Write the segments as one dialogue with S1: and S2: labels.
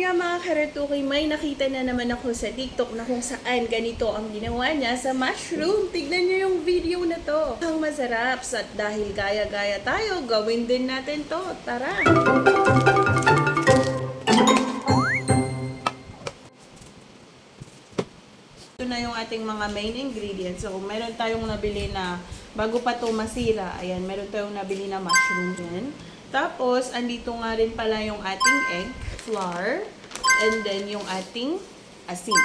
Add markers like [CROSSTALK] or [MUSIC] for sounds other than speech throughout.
S1: nga mga karatuki, may nakita na naman ako sa TikTok na kung saan ganito ang ginawa niya sa mushroom. Tignan niyo yung video na to. Ang masarap. At dahil gaya-gaya tayo, gawin din natin to. Tara! Ito na yung ating mga main ingredients. So, meron tayong nabili na, bago pa to masira, ayan, meron tayong nabili na mushroom yan. Tapos, andito nga rin pala yung ating egg, flour, and then yung ating asin.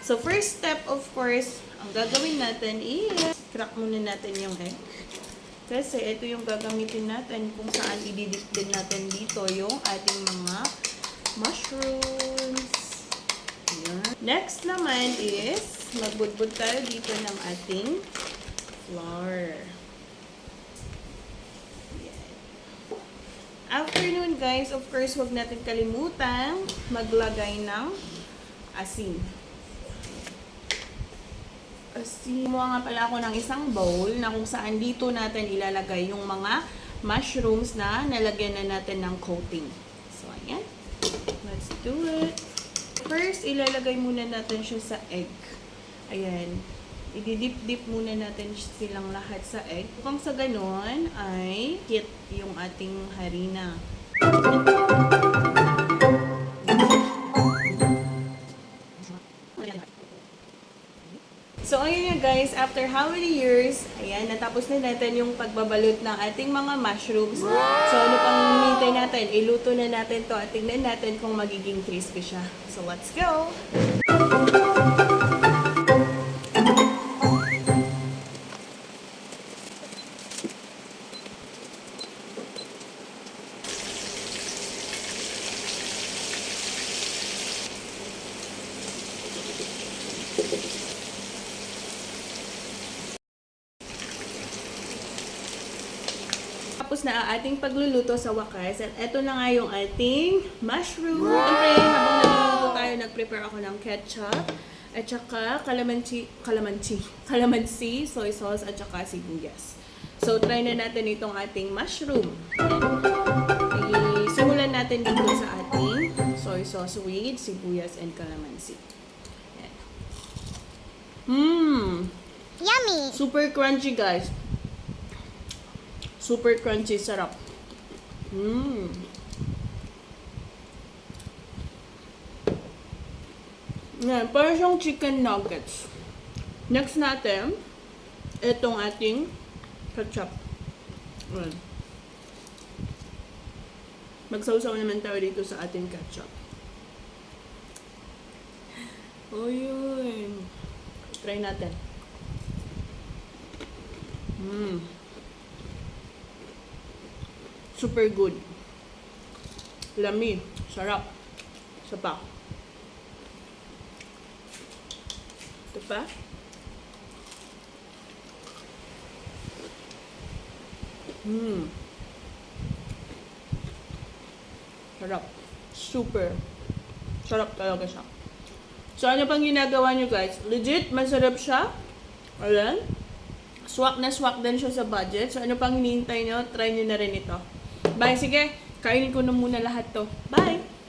S1: So, first step, of course, ang gagawin natin is, crack muna natin yung egg. Kasi ito yung gagamitin natin kung saan ididip din natin dito yung ating mga mushrooms. Ayan. Next naman is, magbudbud tayo dito ng ating flour. After nun guys, of course, huwag natin kalimutan maglagay ng asin. Asin. Kumuha nga pala ako ng isang bowl na kung saan dito natin ilalagay yung mga mushrooms na nalagyan na natin ng coating. So, ayan. Let's do it. First, ilalagay muna natin siya sa egg. Ayan. Ididip-dip muna natin silang lahat sa egg. Kung sa ganon, ay hit yung ating harina. So, ayun nga guys, after how many years, ayan, natapos na natin yung pagbabalot ng ating mga mushrooms. So, ano pang hinihintay natin? Iluto na natin to at tingnan natin kung magiging crispy siya. So, let's go! Tapos na ang ating pagluluto sa wakas. At eto na nga yung ating mushroom. Siyempre, habang nagluluto tayo, nag-prepare ako ng ketchup. At saka calamansi, calamansi, calamansi, [LAUGHS] soy sauce, at saka sibuyas. So, try na natin itong ating mushroom. Simulan natin dito sa ating soy sauce with sibuyas and calamansi. Ayan. Mmm!
S2: Yummy.
S1: Super crunchy, guys. Super crunchy, sarap. Mmm. Yan, parang siyang chicken nuggets. Next natin, itong ating ketchup. Ayan. Magsawsaw naman tayo dito sa ating ketchup. O yun. Try natin. Mmm. Super good. Lami. Sarap. Isa pa. Ito pa. Mmm. Sarap. Super. Sarap talaga siya. So, ano pang ginagawa nyo guys? Legit, masarap siya. Ayan. Swak na swak din siya sa budget. So, ano pang hinihintay nyo? Try nyo na rin ito. Bye, sige. Kainin ko na muna lahat to. Bye!